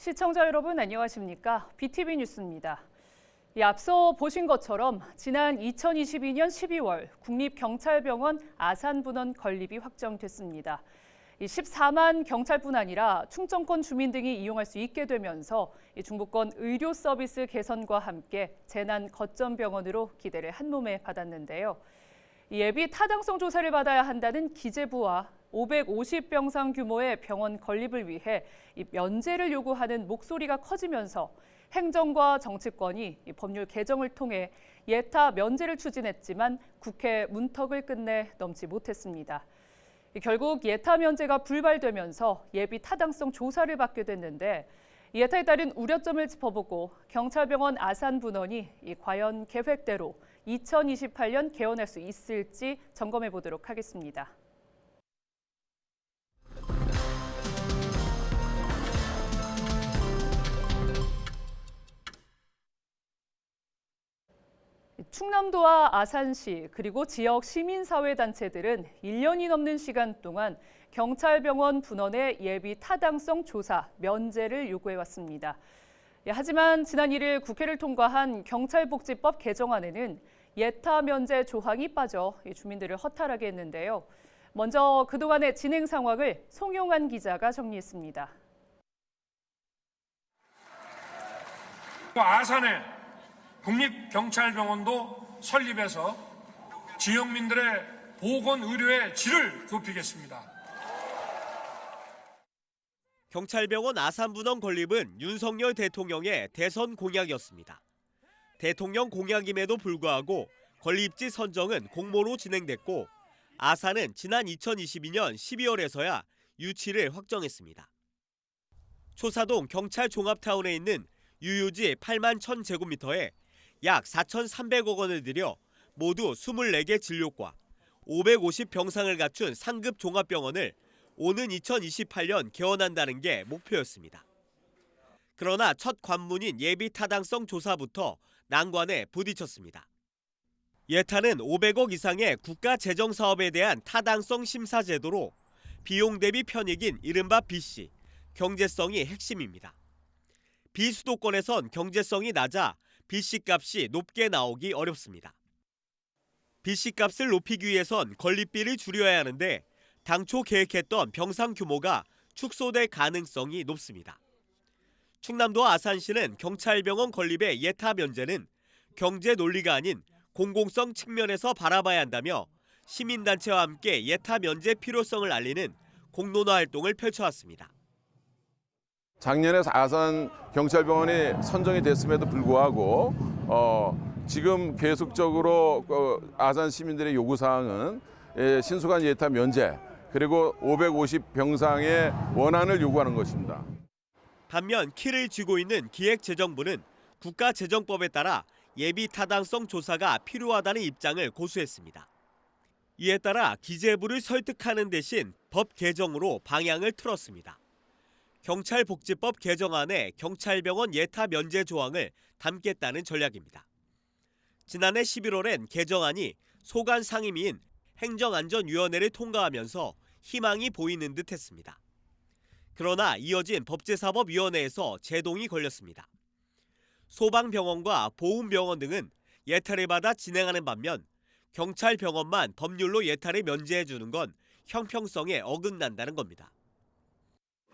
시청자 여러분 안녕하십니까? BTV 뉴스입니다. 이 앞서 보신 것처럼 지난 2022년 12월 국립경찰병원 아산분원 건립이 확정됐습니다. 이 14만 경찰뿐 아니라 충청권 주민 등이 이용할 수 있게 되면서 이 중부권 의료 서비스 개선과 함께 재난 거점 병원으로 기대를 한 몸에 받았는데요. 이 예비 타당성 조사를 받아야 한다는 기재부와 550병상 규모의 병원 건립을 위해 이 면제를 요구하는 목소리가 커지면서 행정과 정치권이 이 법률 개정을 통해 예타 면제를 추진했지만 국회 문턱을 끝내 넘지 못했습니다. 이 결국 예타 면제가 불발되면서 예비 타당성 조사를 받게 됐는데 예타에 따른 우려점을 짚어보고 경찰병원 아산 분원이 이 과연 계획대로 2028년 개원할 수 있을지 점검해 보도록 하겠습니다. 충남도와 아산시 그리고 지역 시민사회단체들은 1년이 넘는 시간 동안 경찰병원 분원의 예비 타당성 조사 면제를 요구해왔습니다. 예, 하지만 지난 1일 국회를 통과한 경찰복지법 개정안에는 예타 면제 조항이 빠져 이 주민들을 허탈하게 했는데요. 먼저 그동안의 진행 상황을 송용환 기자가 정리했습니다. 아산에 국립경찰병원도 설립해서 지역민들의 보건 의료의 질을 높이겠습니다. 경찰병원 아산분원 건립은 윤석열 대통령의 대선 공약이었습니다. 대통령 공약임에도 불구하고 건립지 선정은 공모로 진행됐고 아산은 지난 2022년 12월에서야 유치를 확정했습니다. 초사동 경찰 종합타운에 있는 유유지 8만 1000제곱미터에 약 4,300억 원을 들여 모두 24개 진료과 550병상을 갖춘 상급 종합병원을 오는 2028년 개원한다는 게 목표였습니다. 그러나 첫 관문인 예비 타당성 조사부터 난관에 부딪혔습니다. 예타는 500억 이상의 국가 재정 사업에 대한 타당성 심사 제도로 비용 대비 편익인 이른바 BC, 경제성이 핵심입니다. 비수도권에선 경제성이 낮아 BC 값이 높게 나오기 어렵습니다. BC 값을 높이기 위해선 건립비를 줄여야 하는데 당초 계획했던 병상 규모가 축소될 가능성이 높습니다. 충남도 아산시는 경찰병원 건립의 예타 면제는 경제 논리가 아닌 공공성 측면에서 바라봐야 한다며 시민단체와 함께 예타 면제 필요성을 알리는 공론화 활동을 펼쳐왔습니다. 작년에 아산 경찰병원이 선정이 됐음에도 불구하고 어, 지금 계속적으로 어, 아산 시민들의 요구 사항은 예, 신속한 예타 면제 그리고 550 병상의 원안을 요구하는 것입니다. 반면 키를 쥐고 있는 기획재정부는 국가재정법에 따라 예비 타당성 조사가 필요하다는 입장을 고수했습니다. 이에 따라 기재부를 설득하는 대신 법 개정으로 방향을 틀었습니다. 경찰복지법 개정안에 경찰병원 예타 면제 조항을 담겠다는 전략입니다. 지난해 11월엔 개정안이 소관 상임위인 행정안전위원회를 통과하면서 희망이 보이는 듯 했습니다. 그러나 이어진 법제사법위원회에서 제동이 걸렸습니다. 소방병원과 보훈병원 등은 예타를 받아 진행하는 반면 경찰 병원만 법률로 예타를 면제해 주는 건 형평성에 어긋난다는 겁니다.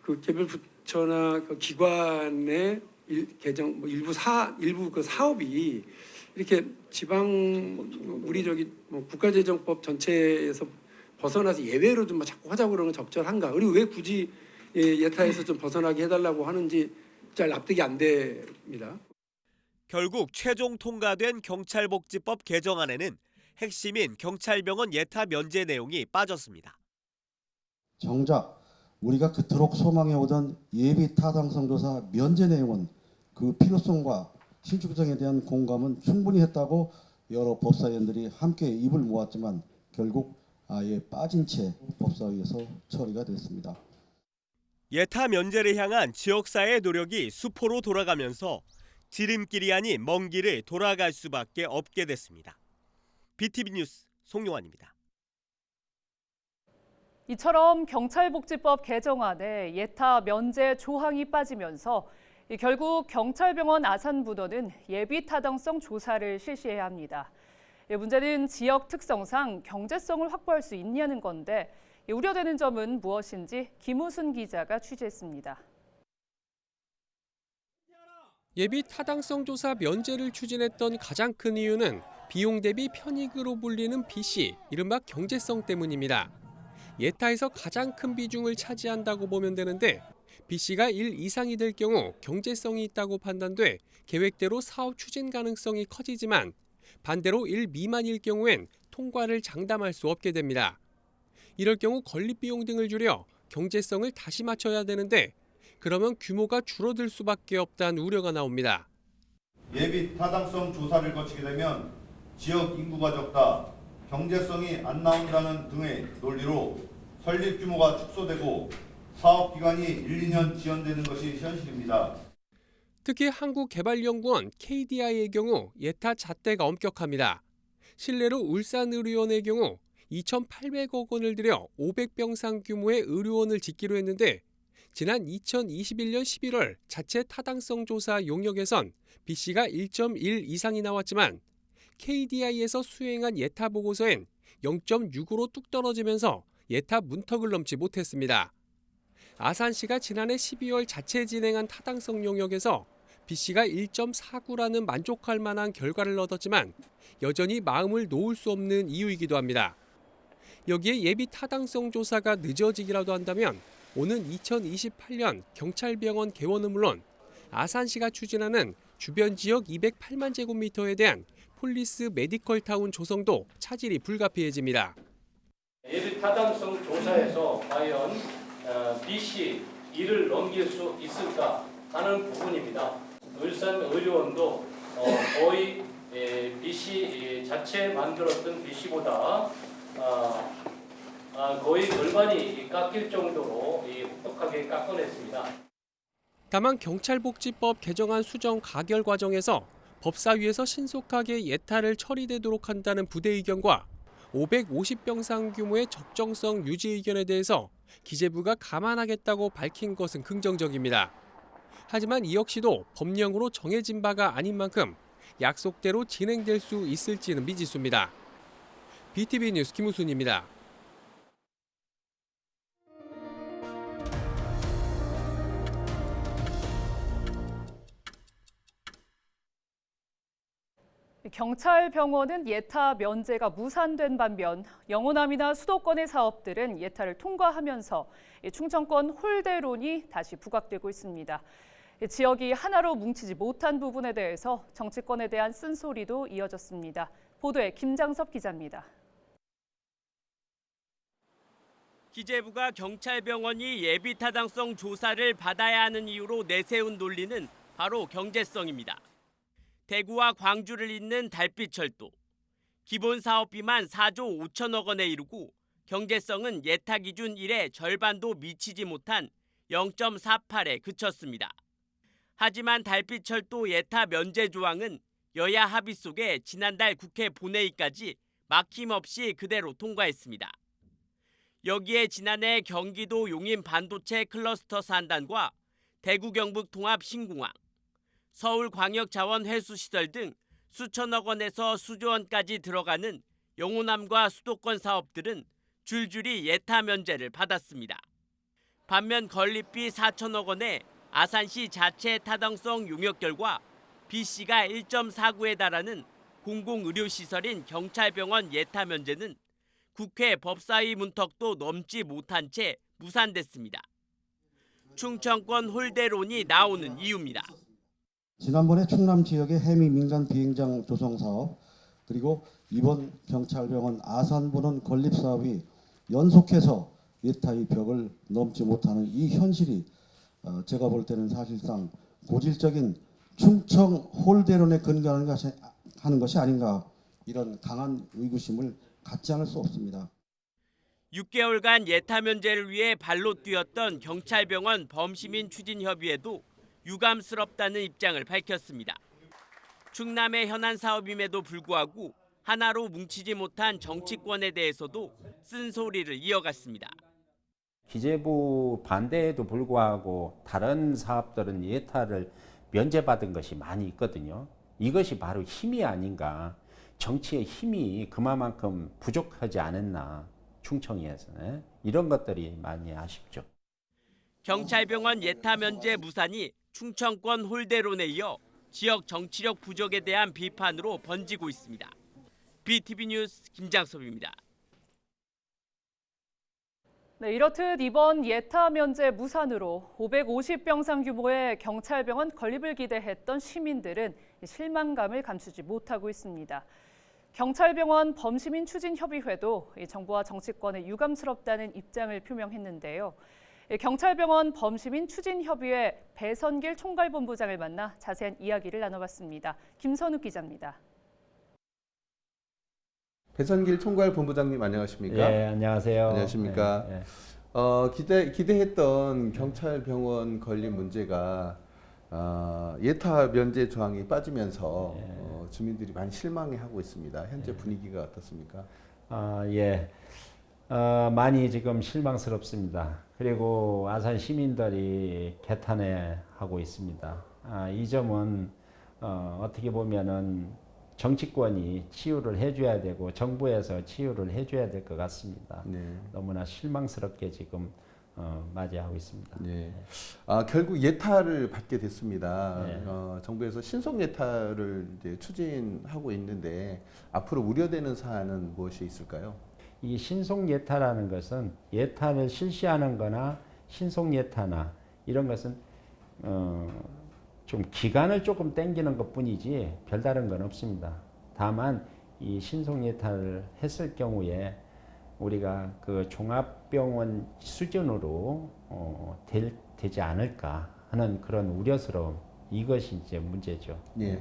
그 개별 부처나 그 기관의 일, 개정 뭐 일부 사 일부 그 사업이 이렇게 지방 우리 저기 뭐 국가재정법 전체에서 벗어나서 예외로 좀 자꾸 하자고 그러는 건 적절한가? 그리고 왜 굳이 예, 예타에서 좀 벗어나게 해달라고 하는지 잘 납득이 안 됩니다. 결국 최종 통과된 경찰복지법 개정안에는 핵심인 경찰병원 예타 면제 내용이 빠졌습니다. 정작 우리가 그토록 소망해 오던 예비 타당성 조사 면제 내용은 그 필요성과 신축성에 대한 공감은 충분히 했다고 여러 법사위원들이 함께 입을 모았지만 결국 아예 빠진 채 법사위에서 처리가 됐습니다. 예타 면제를 향한 지역사회의 노력이 수포로 돌아가면서 지름길이 아닌 먼 길을 돌아갈 수밖에 없게 됐습니다. BTV 뉴스 송용환입니다. 이처럼 경찰복지법 개정안에 예타 면제 조항이 빠지면서 이 결국 경찰병원 아산부도는 예비 타당성 조사를 실시해야 합니다. 이 문제는 지역 특성상 경제성을 확보할 수 있냐는 건데 이 우려되는 점은 무엇인지 김우순 기자가 취재했습니다. 예비 타당성 조사 면제를 추진했던 가장 큰 이유는 비용 대비 편익으로 불리는 B씨, 이른바 경제성 때문입니다. 예타에서 가장 큰 비중을 차지한다고 보면 되는데 B씨가 1 이상이 될 경우 경제성이 있다고 판단돼 계획대로 사업 추진 가능성이 커지지만 반대로 1 미만일 경우엔 통과를 장담할 수 없게 됩니다. 이럴 경우 건립 비용 등을 줄여 경제성을 다시 맞춰야 되는데 그러면 규모가 줄어들 수밖에 없다는 우려가 나옵니다. 예비 타당성 조사를 거치게 되면 지역 인구가 적다, 경제성이 안 나온다는 등의 논리로 설립 규모가 축소되고 사업 기간이 1, 2년 지연되는 것이 현실입니다. 특히 한국개발연구원 KDI의 경우 예타 잣대가 엄격합니다. 실례로 울산의료원의 경우 2,800억 원을 들여 500병상 규모의 의료원을 짓기로 했는데 지난 2021년 11월 자체 타당성 조사 용역에선 B씨가 1.1 이상이 나왔지만 KDI에서 수행한 예타 보고서엔 0.6으로 뚝 떨어지면서 예타 문턱을 넘지 못했습니다. 아산시가 지난해 12월 자체 진행한 타당성 용역에서 B씨가 1.49라는 만족할 만한 결과를 얻었지만 여전히 마음을 놓을 수 없는 이유이기도 합니다. 여기에 예비 타당성 조사가 늦어지기라도 한다면 오는 2028년 경찰병원 개원은 물론 아산시가 추진하는 주변 지역 208만 제곱미터에 대한 폴리스 메디컬 타운 조성도 차질이 불가피해집니다. 예비 타당성 조사에서 과연 어, B씨 이를 넘길 수 있을까 하는 부분입니다. 울산 의료원도 어, 거의 에, B씨 에, 자체 만들었던 B씨보다 아, 아, 거의 절반이 깎일 정도로 이 혹독하게 깎아냈습니다. 다만 경찰복지법 개정안 수정 가결 과정에서 법사위에서 신속하게 예타를 처리되도록 한다는 부대 의견과 550병상 규모의 적정성 유지 의견에 대해서 기재부가 감안하겠다고 밝힌 것은 긍정적입니다. 하지만 이 역시도 법령으로 정해진 바가 아닌 만큼 약속대로 진행될 수 있을지는 미지수입니다. BTV 뉴스 김우순입니다. 경찰 병원은 예타 면제가 무산된 반면 영호남이나 수도권의 사업들은 예타를 통과하면서 충청권 홀대론이 다시 부각되고 있습니다. 지역이 하나로 뭉치지 못한 부분에 대해서 정치권에 대한 쓴소리도 이어졌습니다. 보도에 김장섭 기자입니다. 기재부가 경찰병원이 예비 타당성 조사를 받아야 하는 이유로 내세운 논리는 바로 경제성입니다. 대구와 광주를 잇는 달빛철도. 기본 사업비만 4조 5천억 원에 이르고 경제성은 예타 기준 1의 절반도 미치지 못한 0.48에 그쳤습니다. 하지만 달빛철도 예타 면제 조항은 여야 합의 속에 지난달 국회 본회의까지 막힘없이 그대로 통과했습니다. 여기에 지난해 경기도 용인 반도체 클러스터 산단과 대구 경북 통합 신공항, 서울 광역 자원 회수 시설 등 수천억 원에서 수조 원까지 들어가는 영호남과 수도권 사업들은 줄줄이 예타 면제를 받았습니다. 반면 건립비 4천억 원의 아산시 자체 타당성 용역 결과 B씨가 1.49에 달하는 공공의료시설인 경찰병원 예타 면제는 국회 법사위 문턱도 넘지 못한 채 무산됐습니다. 충청권 홀대론이 나오는 이유입니다. 지난번에 충남 지역의 해미 민간 비행장 조성 사업 그리고 이번 경찰병원 아산부는 건립 사업이 연속해서 예타의 벽을 넘지 못하는 이 현실이 어, 제가 볼 때는 사실상 고질적인 충청 홀대론에 근거하는 것이, 하는 것이 아닌가 이런 강한 의구심을 갖지 않을 수 없습니다. 6개월간 예타 면제를 위해 발로 뛰었던 경찰병원 범시민 추진협의회도 유감스럽다는 입장을 밝혔습니다. 충남의 현안 사업임에도 불구하고 하나로 뭉치지 못한 정치권에 대해서도 쓴소리를 이어갔습니다. 기재부 반대에도 불구하고 다른 사업들은 예타를 면제받은 것이 많이 있거든요. 이것이 바로 힘이 아닌가. 정치의 힘이 그만큼 부족하지 않았나. 충청에서 예? 이런 것들이 많이 아쉽죠. 경찰병원 예타 면제 무산이 충청권 홀대론에 이어 지역 정치력 부족에 대한 비판으로 번지고 있습니다. BTV 뉴스 김장섭입니다. 네, 이렇듯 이번 예타 면제 무산으로 550병상 규모의 경찰병원 건립을 기대했던 시민들은 실망감을 감추지 못하고 있습니다. 경찰병원 범시민 추진협의회도 이 정부와 정치권에 유감스럽다는 입장을 표명했는데요. 이 경찰병원 범시민 추진협의회 배선길 총괄본부장을 만나 자세한 이야기를 나눠봤습니다. 김선욱 기자입니다. 배선길 총괄 본부장님 안녕하십니까? 예, 안녕하세요. 안녕하십니까? 예, 예. 어, 기대 기대했던 경찰병원 건립 문제가 아, 예타 면제 조항이 빠지면서 예. 어, 주민들이 많이 실망해하고 있습니다. 현재 분위기가 어떻습니까? 아, 예. 어, 많이 지금 실망스럽습니다. 그리고 아산 시민들이 개탄해 하고 있습니다. 아, 이 점은 어, 어떻게 보면은 정치권이 치유를 해줘야 되고 정부에서 치유를 해줘야 될 것 같습니다. 네. 너무나 실망스럽게 지금 어, 맞이하고 있습니다. 네. 아, 결국 예타를 받게 됐습니다. 네. 어, 정부에서 신속 예타를 추진하고 있는데 앞으로 우려되는 사안은 무엇이 있을까요? 이 신속 예타라는 것은 예타를 실시하는 거나 신속 예타나 이런 것은 어, 좀 기간을 조금 땡기는 것 뿐이지 별다른 건 없습니다. 다만 이 신속 예타를 했을 경우에 우리가 그 종합병원 수준으로 어, 될, 되지 않을까 하는 그런 우려스러움 이것이 이제 문제죠. 예.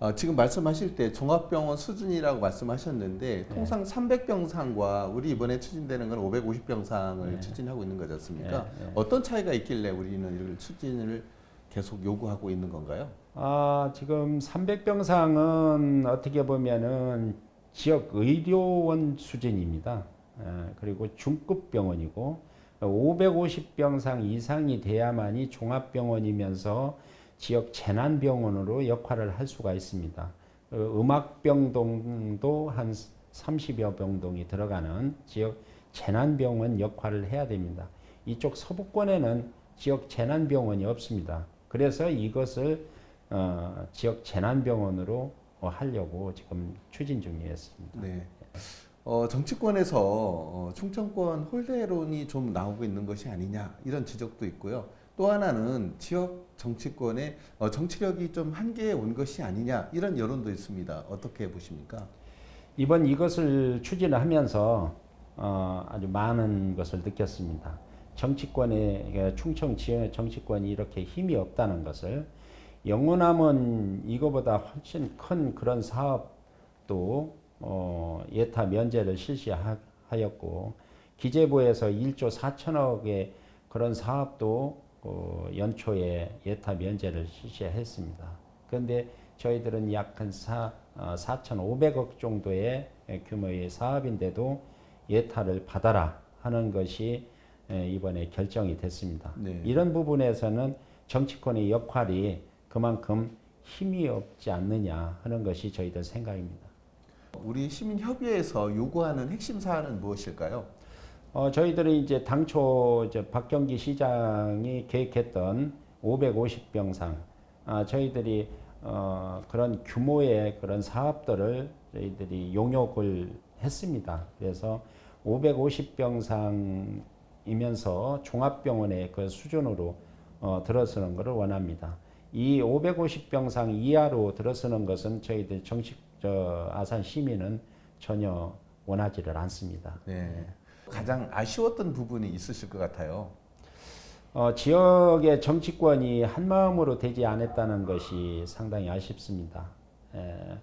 어, 지금 말씀하실 때 종합병원 수준이라고 말씀하셨는데 통상 300병상과 우리 이번에 추진되는 건 550병상을 네. 추진하고 있는 거지 않습니까? 네, 네. 어떤 차이가 있길래 우리는 이걸 추진을 계속 요구하고 있는 건가요? 아, 지금 300병상은 어떻게 보면은 지역 의료원 수준입니다. 에, 그리고 중급 병원이고 550병상 이상이 돼야만이 종합병원이면서 지역 재난병원으로 역할을 할 수가 있습니다. 그 음악병동도 한 30여 병동이 들어가는 지역 재난병원 역할을 해야 됩니다. 이쪽 서부권에는 지역 재난병원이 없습니다. 그래서 이것을 어, 지역 재난병원으로 어, 하려고 지금 추진 중이었습니다. 네. 어, 정치권에서 어, 충청권 홀대론이 좀 나오고 있는 것이 아니냐 이런 지적도 있고요. 또 하나는 지역 정치권의 어, 정치력이 좀 한계에 온 것이 아니냐 이런 여론도 있습니다. 어떻게 보십니까? 이번 이것을 추진하면서 어, 아주 많은 것을 느꼈습니다. 정치권의 충청 지역의 정치권이 이렇게 힘이 없다는 것을 영원하면 이거보다 훨씬 큰 그런 사업도 어, 예타 면제를 실시하였고 기재부에서 1조 4천억의 그런 사업도 어, 연초에 예타 면제를 실시했습니다. 그런데 저희들은 약한 4,500억 정도의 규모의 사업인데도 예타를 받아라 하는 것이 에, 이번에 결정이 됐습니다. 네. 이런 부분에서는 정치권의 역할이 그만큼 힘이 없지 않느냐 하는 것이 저희들 생각입니다. 우리 시민협의회에서 요구하는 핵심 사안은 무엇일까요? 어, 저희들은 이제 당초 이제 박경기 시장이 계획했던 550병상, 아, 저희들이 어, 그런 규모의 그런 사업들을 저희들이 용역을 했습니다. 그래서 550병상이면서 종합병원의 그 수준으로 어, 들어서는 것을 원합니다. 이 550병상 이하로 들어서는 것은 저희들 정식 저 아산 시민은 전혀 원하지를 않습니다. 네. 가장 아쉬웠던 부분이 있으실 것 같아요. 어, 지역의 정치권이 한 마음으로 되지 않았다는 것이 상당히 아쉽습니다. 에,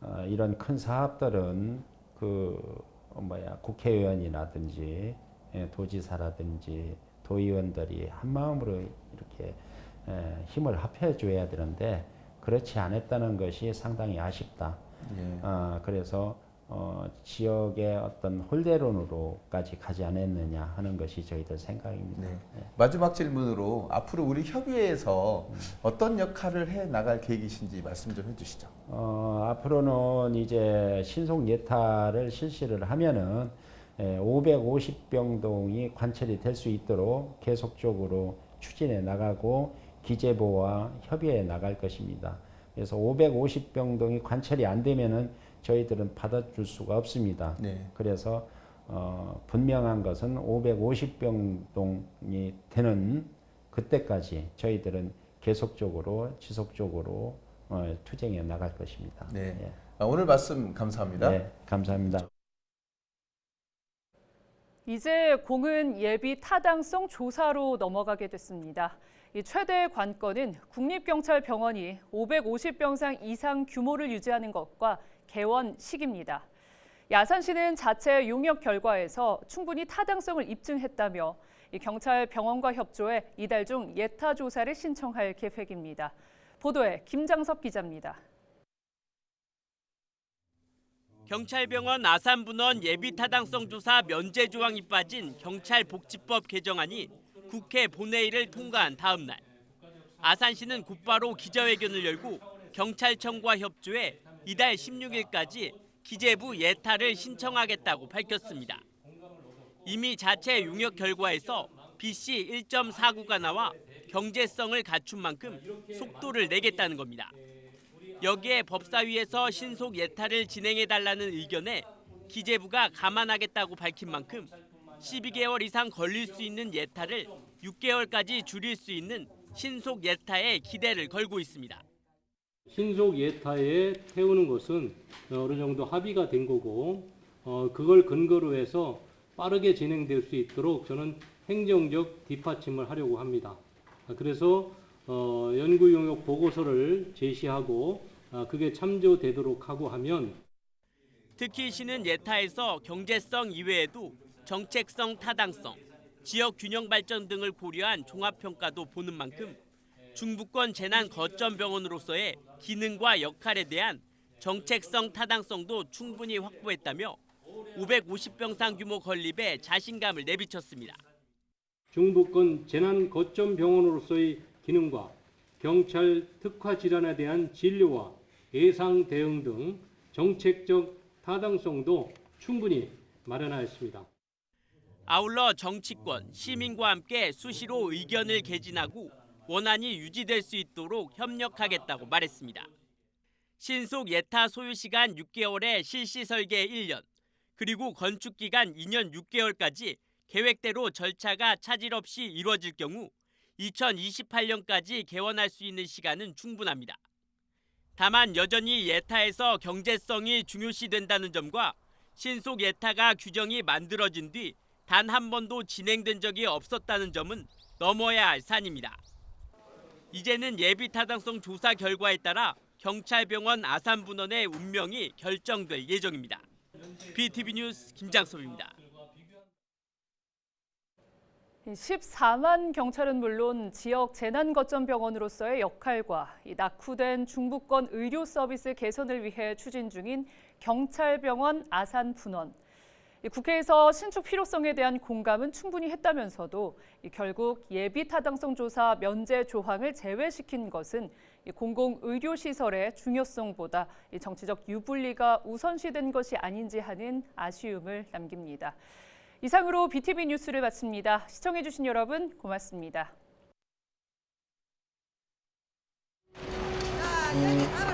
어, 이런 큰 사업들은 그 어, 뭐야 국회의원이라든지 예, 도지사라든지 도의원들이 한 마음으로 이렇게 에, 힘을 합해줘야 되는데 그렇지 않았다는 것이 상당히 아쉽다. 예. 아, 그래서 어, 지역의 어떤 홀대론으로까지 가지 않았느냐 하는 것이 저희들 생각입니다. 네. 예. 마지막 질문으로 앞으로 우리 협의회에서 어떤 역할을 해 나갈 계획이신지 말씀 좀 해주시죠. 어, 앞으로는 이제 신속 예타를 실시를 하면은 예, 550병동이 관찰이 될 수 있도록 계속적으로 추진해 나가고 기재부와 협의해 나갈 것입니다. 그래서 550병동이 관찰이 안 되면은 저희들은 받아줄 수가 없습니다. 네. 그래서 어, 분명한 것은 550병동이 되는 그때까지 저희들은 계속적으로 지속적으로 어, 투쟁해 나갈 것입니다. 네. 예. 아, 오늘 말씀 감사합니다. 네, 감사합니다. 이제 공은 예비 타당성 조사로 넘어가게 됐습니다. 이 최대 관건은 국립경찰병원이 550병상 이상 규모를 유지하는 것과 개원 시기입니다. 야산시는 자체 용역 결과에서 충분히 타당성을 입증했다며 이 경찰 병원과 협조해 이달 중 예타 조사를 신청할 계획입니다. 보도에 김장섭 기자입니다. 경찰병원 아산분원 예비타당성 조사 면제 조항이 빠진 경찰복지법 개정안이 국회 본회의를 통과한 다음 날 아산시는 곧바로 기자회견을 열고 경찰청과 협조해 이달 16일까지 기재부 예타를 신청하겠다고 밝혔습니다. 이미 자체 용역 결과에서 BC 1.49가 나와 경제성을 갖춘 만큼 속도를 내겠다는 겁니다. 여기에 법사위에서 신속 예타를 진행해 달라는 의견에 기재부가 감안하겠다고 밝힌 만큼 12개월 이상 걸릴 수 있는 예타를 6개월까지 줄일 수 있는 신속 예타에 기대를 걸고 있습니다. 신속 예타에 태우는 것은 어느 정도 합의가 된 거고 어, 그걸 근거로 해서 빠르게 진행될 수 있도록 저는 행정적 뒷받침을 하려고 합니다. 아, 그래서 어, 연구 용역 보고서를 제시하고 아, 그게 참조되도록 하고 하면 특히 시는 예타에서 경제성 이외에도 정책성 타당성, 지역 균형 발전 등을 고려한 종합 평가도 보는 만큼 중부권 재난 거점 병원으로서의 기능과 역할에 대한 정책성 타당성도 충분히 확보했다며 550병상 규모 건립에 자신감을 내비쳤습니다. 중부권 재난 거점 병원으로서의 기능과 경찰 특화 질환에 대한 진료와 예상 대응 등 정책적 타당성도 충분히 마련하였습니다. 아울러 정치권, 시민과 함께 수시로 의견을 개진하고 원안이 유지될 수 있도록 협력하겠다고 말했습니다. 신속 예타 소요 시간 6개월에 실시 설계 1년, 그리고 건축 기간 2년 6개월까지 계획대로 절차가 차질 없이 이루어질 경우 2028년까지 개원할 수 있는 시간은 충분합니다. 다만 여전히 예타에서 경제성이 중요시된다는 점과 신속 예타가 규정이 만들어진 뒤 단 한 번도 진행된 적이 없었다는 점은 넘어야 할 산입니다. 이제는 예비 타당성 조사 결과에 따라 경찰병원 아산분원의 운명이 결정될 예정입니다. BTV 뉴스 김장섭입니다. 14만 경찰은 물론 지역 재난거점병원으로서의 역할과 이 낙후된 중부권 의료 서비스 개선을 위해 추진 중인 경찰병원 아산 분원. 이 국회에서 신축 필요성에 대한 공감은 충분히 했다면서도 이 결국 예비 타당성 조사 면제 조항을 제외시킨 것은 이 공공 의료 시설의 중요성보다 이 정치적 유불리가 우선시된 것이 아닌지 하는 아쉬움을 남깁니다. 이상으로 BTV 뉴스를 마칩니다. 시청해 주신 여러분 고맙습니다. 월체와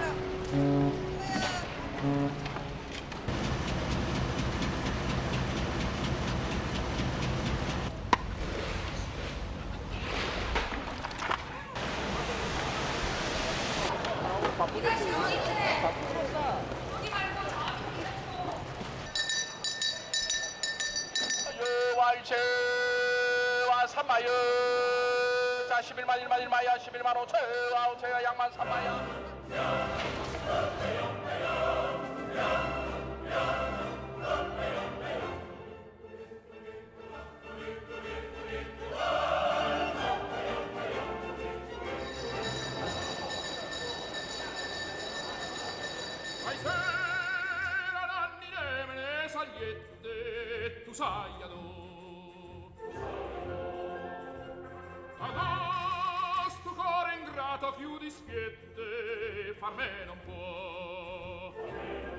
sera l'annireme le sagliette tu sai adò adò stu core ingrato più dispiette far me non può far me non può.